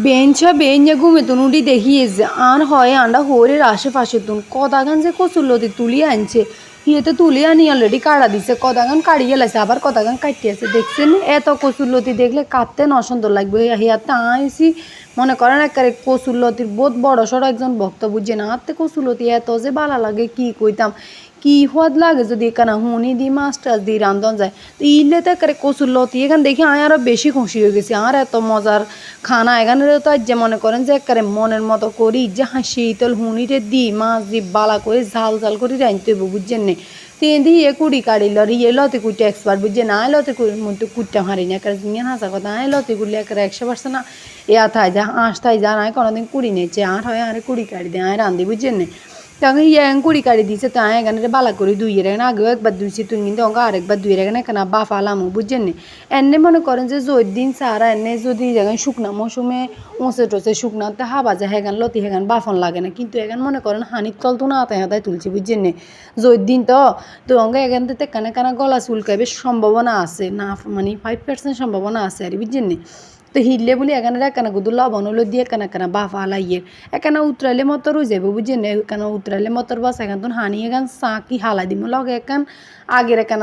বেঞ্চা বেঞ্জা ঘুমে তুন উঠি দেখিয়েছে আর হয় আন্ডা হোরের আশেপাশে তুন কদাগান যে কচুরলতি তুলিয়ে আনছে হিয়েতে তুলি আনি অলরেডি কাড়া দিছে কদাগান কাড়িয়ে লাইছে আবার কদাগান কাটিয়েছে দেখছেন এত কচুরলতি দেখলে কাটতে ন সুন্দর লাগবে হিয়াতে আইসি মনে করেন একেবারে কচুরলতির বহুত বড় সড় একজন ভক্ত বুঝছে না হাতে কচুরলতি এত যে ভালো লাগে কি কইতাম কি সোয়াদ লাগে যদি এখানে হুনি দি মাছ টাছ দি রান্ধন যায় তো ইলে তো একেবারে কচুর লতি এখানে দেখি আমি আরও বেশি খুশি হয়ে গেছি আর এত মজার খানা এখানে তো আজ যে মনে করেন যে একেবারে মনের মতো করি যে হাসি তল হুনিরে দি মাছ দি বালা করে ঝাল ঝাল করে রাঁধতে হইব বুঝছেন নে তিন দি এ কুড়ি কাড়িল রিয়ে লতি কুটে এক্সপার্ট বুঝছে না লতি মধ্যে কুটতে হারি না একেবারে জিঙে হাসা কথা আয় লতি কুড়লে একেবারে একশো পার্সেন্ট না এ থাই যা আঁশ থাই যা নাই কোনোদিন কুড়ি নেছে আর হয় আরে কুড়ি কাড়ি দেয় আয় রান্ধি বুঝছেন নে তখন ইয়াং কুড়ি কাড়ি দিছে তো আয় এখানে বালা করে দুই এর এখানে আগেও একবার দুইছি তুই কিন্তু অঙ্ক আরেকবার দুই এখানে কেন বা ফালামো বুঝছেন নি এনে মনে করেন যে জোর দিন সারা এনে যদি যেখানে শুকনা মৌসুমে ওঁচে টোচে শুকনাতে হাবা যায় হেগান লতি হেগান বাফন লাগে না কিন্তু এখান মনে করেন হানির তল তো না হাতায় হাতায় তুলছি বুঝছেন নি জোর দিন তো তো অঙ্ক এখান থেকে কেন কেন গলা চুলকাইবে সম্ভাবনা আছে না মানে ফাইভ পার্সেন্ট সম্ভাবনা আছে আর বুঝছেন নি তো হিললে বলি এখানে একানা গুদু লবণ হলো দিয়ে, একানা একানা বাফা হালাইয়ে একানা উতরাইলে মতর হয়ে যাবে বুঝছেন এখানে উতরাইলে মতর বাস এখান তো হানি এখান চা কি হালাই দিম লগে এখান আগের এখান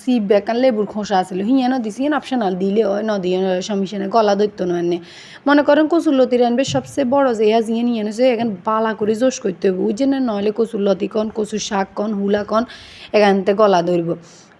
সিপ এখান লেবুর খোসা আছিল। হিয়ানো দিছি অপশনাল দিলে হয় ন দিয়ে সমিশনে গলা দৈত্য নয় মনে করেন কচুরলতি রানবে সবচেয়ে বড় যে ইয়া জিয়ে নিয়ে যে এখান বালা করে জোশ করতে হবে বুঝছেন না নইলে কচুরলতি কন কচুর শাক কন হুলা কন এখান থেকে গলা ধরব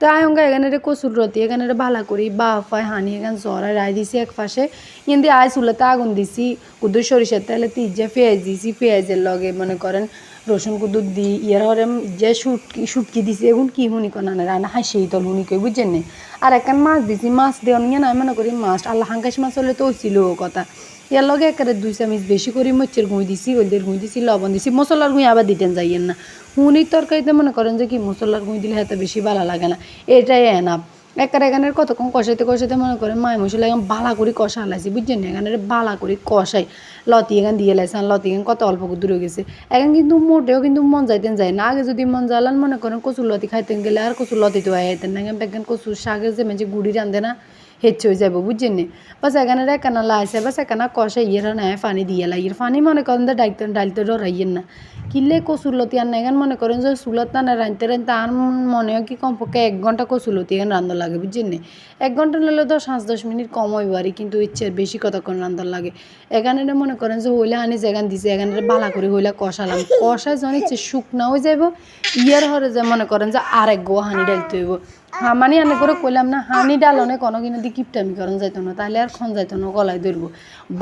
তো আয়ঙ্গা এখানে রে কচুর রতি এখানে রে ভালা করি বাফায় হানি, এখানে জ্বর রায় দিছি এক পাশে কিন্তু আয় চুলাতে আগুন দিছি কুদু সরিষার তেলে তিজা পেঁয়াজ দিছি পেঁয়াজের লগে মনে করেন রসুন কুদু দি, ইয়ার হরে যে সুটকি সুটকি দিছি এখন কি হুনি কোনা না রান্না হাসি তল হুনি কই বুঝছেন নে? আর একখান মাছ দিছি, মাছ দেওয়া নিয়ে না, মনে করি মাছ আল্লাহ হাঙ্কাশ মাছ হলে তো ছিল কথা। ইয়ার লগে একেবারে দুই চামিচ বেশি করে মরিচের গুঁই দিছি, হলদের গুঁই দিছি, লবণ দিছি, মশলার গুঁই আবার দিতেন যাইয়েন না। হুনির তরকারিতে মনে করেন যে কি, মশলার গুঁই দিলে এত বেশি ভালো লাগে না। এটাই এনাপ একার এখানের কতক্ষণ কষাইতে কষাইতে মনে করেন মায় মশলা এখন বালা করে কষা লাইছি বুঝছেন না? এখানে বালা করে কষাই। লতি এখান দিয়ে লাইছে, আর লতি এখান কত অল্প দূরে গেছে। এখন কিন্তু মোটেও কিন্তু মন যাইতেন যায় না। আগে যদি মন জ্বালান মনে করেন কচুর লতি খাইতেন গেলে আর কচুর লতি তো আইতেন না। এখন কচুর শাকের যে মেঝে গুড়ি রান্ধে না হেচ্ছে হয়ে যাব বুঝছেন নি? বাস এখানে একানা লাইছে, বাস একানা কষা ইয়ের না পানি দিয়ে লাইয়ের। পানি মনে করেন যে ডাইতে ডাইতে ডরাইয়েন না। কিনলে কচুরলতি আর না এখান মনে করেন যে চুলত না রাঁধতে রাঁধতে আর মনে হয় কি কমপক্ষে এক ঘণ্টা কচুরলতি এখানে রান্ধা লাগে, বুঝছেন নি? এক ঘণ্টা নিলে তো পাঁচ দশ মিনিট কম হইব আর কিন্তু ইচ্ছে বেশি কতক্ষণ রান্ধার লাগে। এখানে মনে করেন যে হইলে আনি যেখান দিছে এখানে বালা করে হইলে কষালাম। কষায় যখন ইচ্ছে শুকনা হয়ে যাইব, ইয়ার হরে যে মনে করেন যে আরেক গো হানি ডালতে হইব। হামানি আনে করে কইলাম না, হানি ডালনে কোনো কিনা দি কিপটামি করন যাইতো না, তাহলে আর খন যাইতো না, গলায় ধরবো।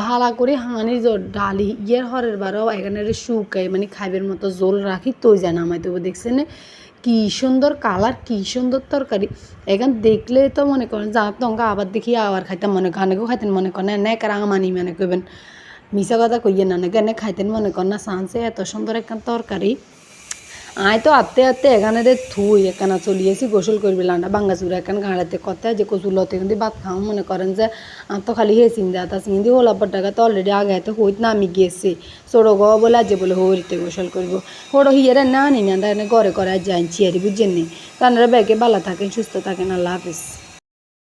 ভালা করে হানি ডালি ইয়ের হরের বারও এখানে শুকাই মানে খাইবের মতো জোল রাখি তো যায় নামাই দেবো, দেখছেন? কি সুন্দর কালার, কি সুন্দর তরকারি। এখান দেখলে তো মনে করেন, যা তঙ্গা আবার দেখি আবার খাইতাম, মনে করেন অনেকেও খাইতেন, মনে করেন এনে কারা আমানি মনে করবেন মিশা কথা কইয়ে না এনে খাইতেন, মনে করেন, না, সানসে এত সুন্দর একটা তরকারি। আয় তো আত্তে আত্তে এখানে রে থুই, এখানে চলিয়েছি গোসল করবি, লান্ডা বাঙ্গা এখানে গাড়াতে কথা যে কচু লতে কিন্তু ভাত খাও, মনে করেন যে আর তো খালি হে চিন্তা তা চিন্তি হলা টাকা তো অলরেডি আগে তো হইত নামি গেছি। ছোটো গ বলে আজ বলে হইতে গোসল করব। হড়ো হিয়ারে না নি না ঘরে করে আজ যাই আর বুঝছেন নি তারা ব্যাগে বালা থাকেন, সুস্থ থাকেন, আল্লাহ হাফিজ।